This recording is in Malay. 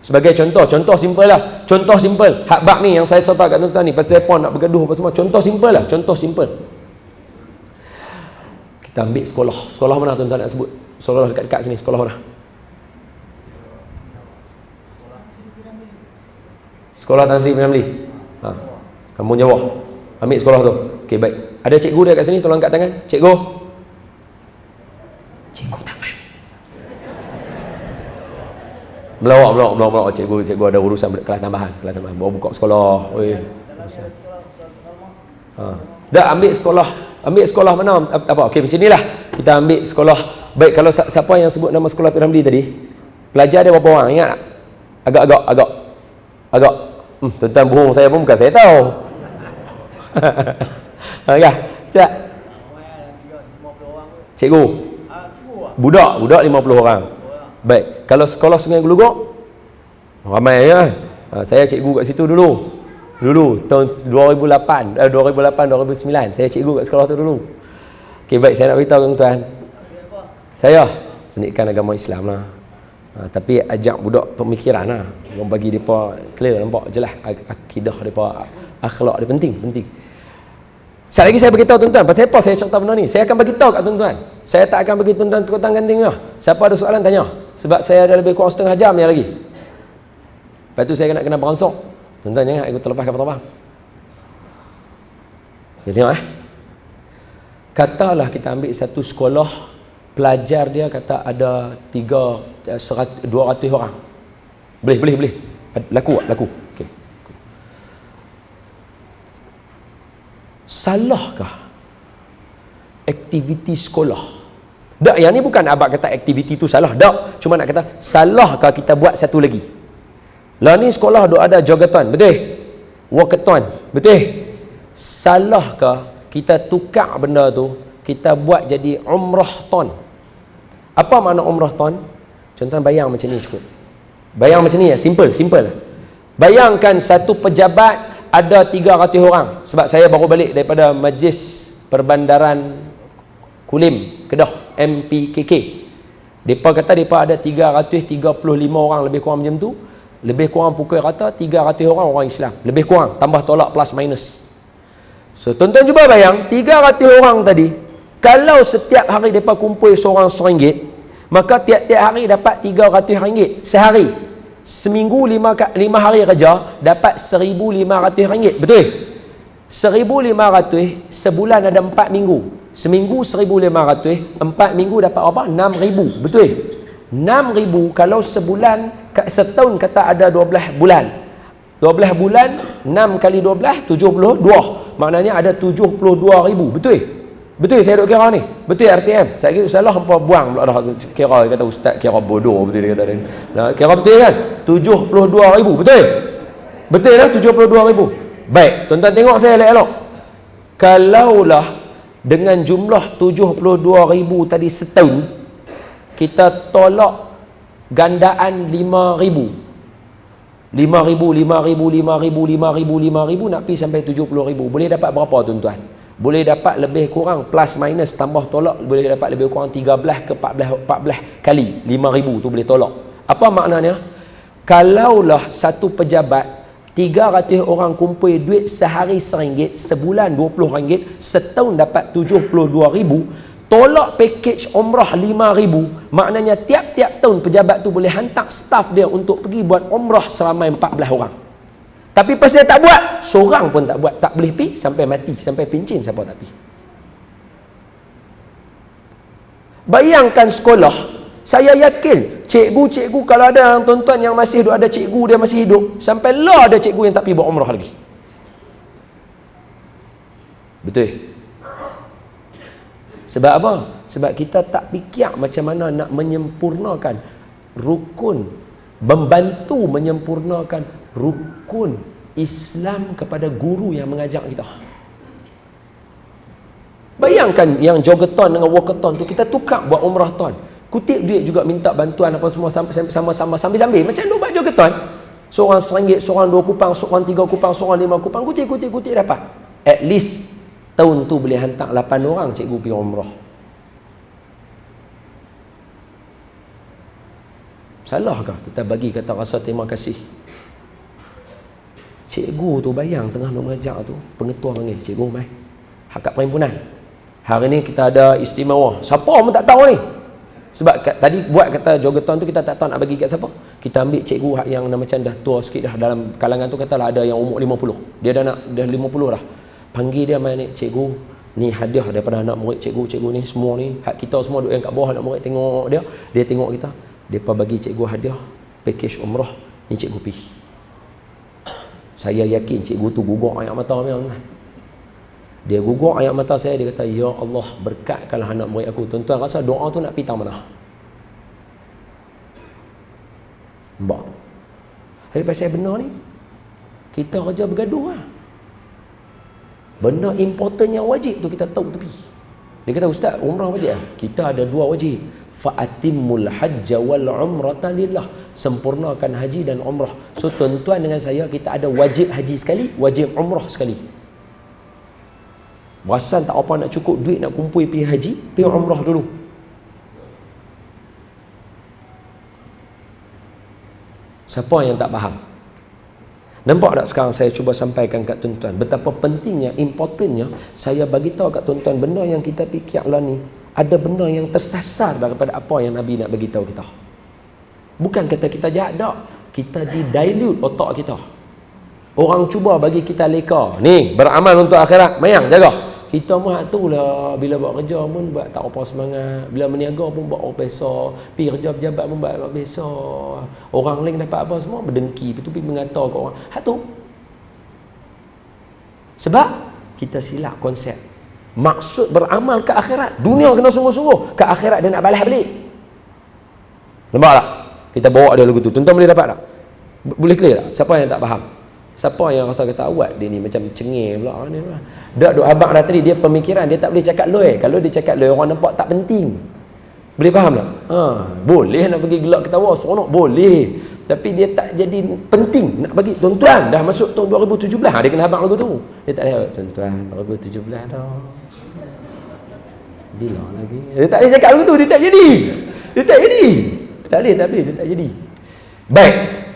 Sebagai contoh, contoh simple lah. Contoh simple. Hak bak ni yang saya cerita kat tuan-tuan ni pasal puan nak bergaduh apa semua. Contoh simple lah, contoh simple. Kita ambil sekolah. Sekolah mana tuan-tuan nak sebut? Sekolah dekat-dekat sini, sekolah mana? Sekolah Tan Sri Piramli. Ha. Kampung Jawa. Ambil sekolah tu. Okey, baik. Ada cikgu dia kat sini, tolong angkat tangan. Cikgu. Cikgu Melawak, melawak, melawak, melawak. Cikgu, cikgu ada urusan kelas tambahan. Kelas tambahan. Bawa buka sekolah. Oi. Ha. Dah ambil sekolah. Ambil sekolah mana? Apa? Okey, macam inilah. Kita ambil sekolah. Baik, kalau siapa yang sebut nama sekolah Piramli tadi, pelajar dia berapa orang? Ingat tak? Agak-agak, agak. Agak. Hmm, tentang bohong saya pun bukan saya tahu. ha, ya, cepat. Cikgu. Budak, budak 50 orang. Baik, kalau sekolah Sungai Gelugok ramai ya. Ha, saya cikgu kat situ dulu. Dulu tahun 2008, eh, 2008 2009 saya cikgu kat sekolah tu dulu. Okey, baik saya nak beritahu tuan-tuan. Saya pendidikan agama Islam lah. Ha, tapi ajak budak pemikiran lah. Orang bagi mereka clear nampak jelas akidah mereka akhlak dia penting penting. Sekali lagi saya beritahu tuan-tuan, pasal apa saya cerita benda ni? Saya akan bagi tahu kat tuan-tuan. Saya tak akan bagi tuan-tuan tukar ganting lah. Siapa ada soalan tanya. Sebab saya ada lebih kurang setengah jam ni lagi. Lepas tu saya nak kena beransur. Tuan-tuan jangan ikut terlepas kapal terbang. Kita tengok eh. Katalah kita ambil satu sekolah pelajar dia kata ada tiga eh, dua ratus orang boleh boleh boleh laku laku okay. salahkah aktiviti sekolah tak yang ni bukan abang kata aktiviti tu salah. Tak cuma nak kata salahkah kita buat satu lagi? Lah ni sekolah duk ada jogatan betul? Walkathon betul? Salahkah kita tukar benda tu kita buat jadi umrah ton? Apa makna umrah ton? Contoh bayang macam ni cukup. Bayang macam ni ya simple simple. Bayangkan satu pejabat ada 300 orang. Sebab saya baru balik daripada majlis perbandaran Kulim Kedah MPKK mereka kata mereka ada 335 orang lebih kurang macam tu lebih kurang pukul rata 300 orang orang Islam lebih kurang tambah tolak plus minus so tuan-tuan cuba bayang 300 orang tadi kalau setiap hari mereka kumpul seorang seringgit, maka tiap-tiap hari dapat tiga ratus ringgit sehari. Seminggu lima, lima hari kerja, dapat seribu lima ratus ringgit. Betul? Seribu lima ratus, sebulan ada empat minggu. Seminggu seribu lima ratus, empat minggu dapat apa? Enam ribu. Betul? Enam ribu kalau sebulan, setahun kata ada dua belas bulan. Dua belas bulan, enam kali dua belas, tujuh puluh dua. Maknanya ada tujuh puluh dua ribu. Betul? Betul saya duk kira ni. Betul RTM. Saya kira salah hampa buang pula dah kira kata ustaz kira bodoh betul dia kata ni. Nah, kira betul kan? 72,000 betul? Betul lah 72,000. Baik, tuan-tuan tengok saya elok-elok. Kalaulah dengan jumlah 72,000 tadi setahun kita tolak gandaan 5,000. 5,000, 5,000, 5,000, 5,000, 5,000 nak pergi sampai 70,000. Boleh dapat berapa tuan-tuan? boleh dapat lebih kurang plus minus tambah tolak boleh dapat lebih kurang 13 ke 14 14 kali 5000 tu boleh tolak apa maknanya kalaulah satu pejabat 300 orang kumpul duit sehari seringgit sebulan 20 ringgit setahun dapat 72000 tolak package umrah 5000 maknanya tiap-tiap tahun pejabat tu boleh hantar staff dia untuk pergi buat umrah seramai 14 orang tapi pasal tak buat, seorang pun tak buat. Tak boleh pi sampai mati, sampai pincin siapa tak pi. Bayangkan sekolah, saya yakin cikgu-cikgu kalau ada yang tuan-tuan yang masih hidup, ada cikgu dia masih hidup, sampai lah ada cikgu yang tak pi buat umrah lagi. Betul? Sebab apa? Sebab kita tak fikir macam mana nak menyempurnakan rukun membantu menyempurnakan rukun Islam kepada guru yang mengajak kita. Bayangkan yang jogeton dengan walkathon tu kita tukar buat umrah ton. Kutip duit juga minta bantuan apa semua sama-sama sambil-sambil. Macam lu buat jogeton. Seorang seringgit, seorang dua kupang, seorang tiga kupang, seorang lima kupang. Kutip-kutip-kutip dapat. At least tahun tu boleh hantar lapan orang cikgu pergi umrah. Salahkah kita bagi kata rasa terima kasih? Cikgu tu bayang tengah nak mengajar tu, pengetua panggil, cikgu mai. Hak kat perhimpunan. Hari ni kita ada istimewa. Siapa pun tak tahu ni. Sebab kat, tadi buat kata jogeton tu kita tak tahu nak bagi kat siapa. Kita ambil cikgu yang nama macam dah tua sikit dah dalam kalangan tu katalah ada yang umur 50. Dia dah nak dah 50 dah. Panggil dia mai ni cikgu. Ni hadiah daripada anak murid cikgu-cikgu ni semua ni. Hak kita semua duduk yang kat bawah anak murid tengok dia. Dia tengok kita. Depa bagi cikgu hadiah package umrah. Ni cikgu pi. Saya yakin cikgu tu gugur ayat mata dia kan. Dia gugur ayat mata saya dia kata ya Allah berkatkanlah anak murid aku. Tuan-tuan rasa doa tu nak pitang mana? Mbak. Hari pasal benar ni. Kita kerja bergaduh lah. Benda important yang wajib tu kita tahu tepi. Dia kata ustaz umrah wajib ah. Kita ada dua wajib. Fa'atimmul hajja wal umrata lillah. Sempurnakan haji dan umrah. So tuan-tuan dengan saya kita ada wajib haji sekali, wajib umrah sekali. Berasan tak apa nak cukup duit nak kumpul pergi haji, pergi umrah dulu. Siapa yang tak faham? Nampak tak sekarang saya cuba sampaikan kat tuan-tuan betapa pentingnya, importantnya saya bagi tahu kat tuan-tuan benda yang kita fikir lah ni ada benda yang tersasar daripada apa yang Nabi nak bagi tahu kita. Bukan kata kita jahat tak, kita di dilute otak kita. Orang cuba bagi kita leka. Ni, beramal untuk akhirat, mayang jaga. Kita mah tu lah bila buat kerja pun buat tak apa semangat. Bila meniaga pun buat apa biasa. Pi kerja pejabat pun buat apa biasa. Orang lain dapat apa semua berdengki, itu pi mengata ke orang. Hak tu. Sebab kita silap konsep. Maksud beramal ke akhirat. Dunia kena sungguh-sungguh. Ke akhirat dia nak balas balik. Nampak tak? Kita bawa dia lagu tu. Tuan-tuan boleh dapat tak? Boleh clear tak? Siapa yang tak faham? Siapa yang rasa kata awak dia ni macam cengih pula ni. Dak duk abang dah tadi dia pemikiran dia tak boleh cakap loy. Kalau dia cakap loy orang nampak tak penting. Boleh faham tak? Ha, boleh nak bagi gelak ketawa seronok boleh. Tapi dia tak jadi penting nak bagi tuan-tuan dah masuk tahun 2017 dia kena abang lagu tu. Dia tak ada tuan-tuan 2017 dah. Bila lagi? Dia tak boleh cakap lagu tu dia tak jadi. Dia tak jadi. Tak boleh, tak boleh, dia tak jadi. Baik.